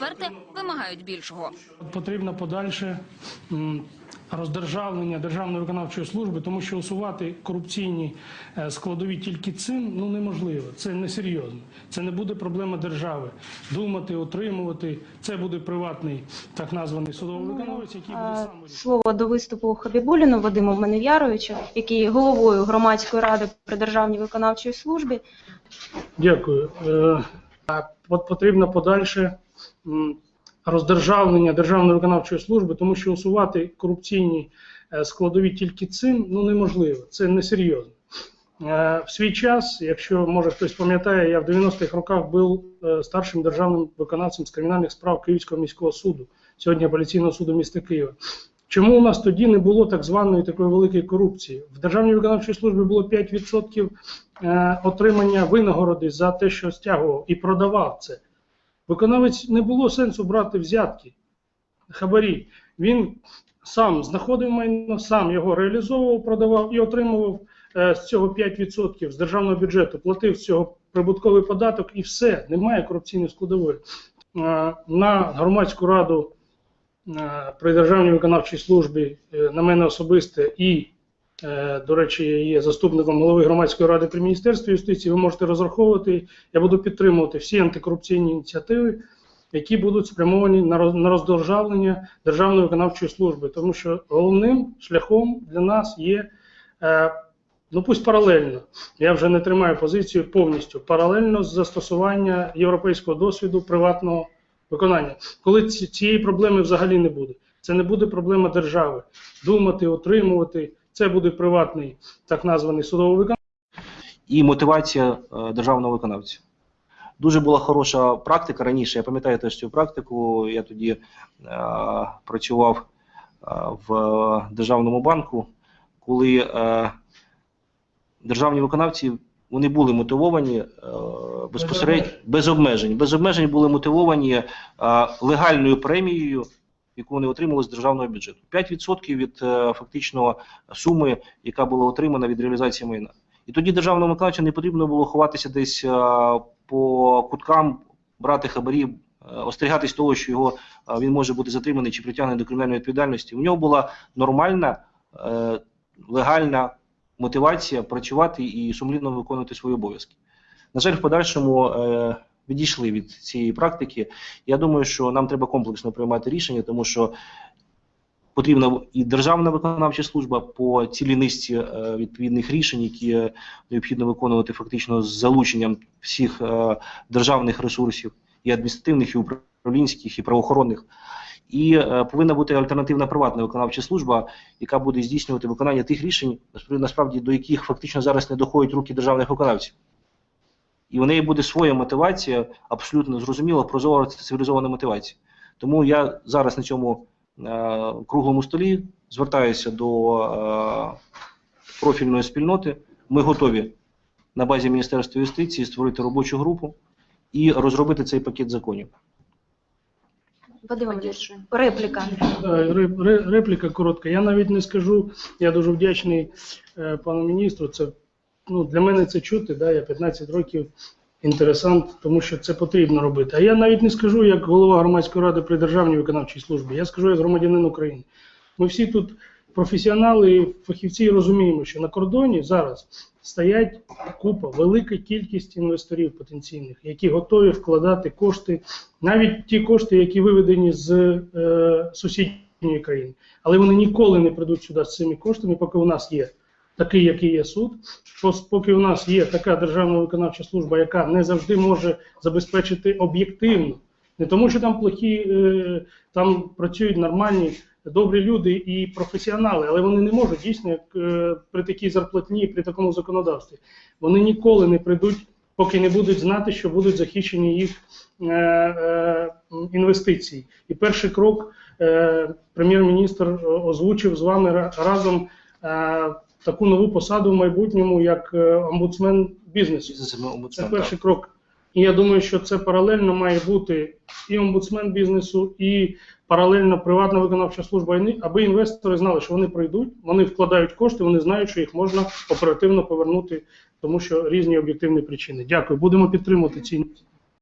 експерти вимагають більшого. Потрібно подальше роздержавлення Державної виконавчої служби, тому що усувати корупційні е, складові тільки цим ну неможливо. Це несерйозно. Це не буде проблема держави. Думати, отримувати. Це буде приватний так названий судовий виконавець, який буде Е, сам. Слово до виступу Хабібуліну Вадиму Менев'яровичу, який головою громадської ради при Державній виконавчій службі. Дякую. Е, От потрібно подальше роздержавлення Державної виконавчої служби, тому що усувати корупційні е, складові тільки цим ну неможливо. Це несерйозно. Е, В свій час, якщо може хтось пам'ятає, я в 90-х роках був е, старшим державним виконавцем з кримінальних справ Київського міського суду, сьогодні апеляційного суду міста Києва. Чому у нас тоді не було так званої такої великої корупції? В Державній виконавчій службі було 5% е, отримання винагороди за те, що стягував і продавав це. Виконавець не було сенсу брати взятки, хабарі. Він сам знаходив майно, сам його реалізовував, продавав і отримував е, з цього 5% з державного бюджету, платив з цього прибутковий податок і все, немає корупційної складової. Е, на громадську раду е, при Державній виконавчій службі е, на мене особисте і, до речі, є заступником голови громадської ради при Міністерстві юстиції. Ви можете розраховувати. Я буду підтримувати всі антикорупційні ініціативи, які будуть спрямовані на роз- на роздержавлення Державної виконавчої служби, тому що головним шляхом для нас є. е, Ну, пусть паралельно. Я вже не тримаю позицію повністю. Паралельно з застосування європейського досвіду приватного виконання. Коли ці- цієї проблеми взагалі не буде. Це не буде проблема держави. Думати, отримувати. Це буде приватний так названий судовий виконавець. і мотивація е, державного виконавця. Дуже була хороша практика раніше. Я пам'ятаю теж цю практику. Я тоді е, працював е, в державному банку, коли е, державні виконавці вони були мотивовані е, безпосередньо без обмежень. Без обмежень були мотивовані е, легальною премією, яку вони отримали з державного бюджету. 5% від е, фактично суми, яка була отримана від реалізації майна. І тоді державному виконавцю не потрібно було ховатися десь е, по куткам, брати хабарі, е, остерігатись того, що його він може бути затриманий чи притягнений до кримінальної відповідальності. У нього була нормальна, легальна мотивація працювати і сумлінно виконувати свої обов'язки. На жаль, в подальшому відійшли від цієї практики. Я думаю, що нам треба комплексно приймати рішення, тому що потрібна і державна виконавча служба по цілій низці е, відповідних рішень, які необхідно виконувати фактично з залученням всіх е, державних ресурсів, і адміністративних, і управлінських, і правоохоронних. І е, повинна бути альтернативна приватна виконавча служба, яка буде здійснювати виконання тих рішень, насправді до яких фактично зараз не доходять руки державних виконавців. І у неї буде своя мотивація, абсолютно зрозуміла, прозора цивілізована мотивація. Тому я зараз на цьому е, круглому столі звертаюся до е, профільної спільноти. Ми готові на базі Міністерства юстиції створити робочу групу і розробити цей пакет законів. Вадим репліка. Репліка коротка. Я навіть не скажу, я дуже вдячний е, пану міністру. Це ну, для мене це чути. Да, я 15 років інтересант, тому що це потрібно робити. А я навіть не скажу як голова громадської ради при державній виконавчій службі. Я скажу як громадянин України. Ми всі тут професіонали і фахівці розуміємо, що на кордоні зараз стоять купа, велика кількість інвесторів потенційних, які готові вкладати кошти, навіть ті кошти, які виведені з е, сусідньої країни. Але вони ніколи не прийдуть сюди з цими коштами, поки у нас є такий, який є суд. Пос- Поки у нас є така державна виконавча служба, яка не завжди може забезпечити об'єктивно. Не тому, що там плохі, е, там працюють нормальні, добрі люди і професіонали, але вони не можуть дійсно, як е, при такій зарплатні, при такому законодавстві. Вони ніколи не прийдуть, поки не будуть знати, що будуть захищені їх е, е, інвестиції. І перший крок е, прем'єр-міністр озвучив з вами разом е, таку нову посаду в майбутньому, як е, омбудсмен бізнесу. Це перший крок. І я думаю, що це паралельно має бути і омбудсмен бізнесу, і паралельно приватна виконавча служба, аби інвестори знали, що вони прийдуть, вони вкладають кошти, вони знають, що їх можна оперативно повернути, тому що різні об'єктивні причини. Дякую. Будемо підтримувати ці.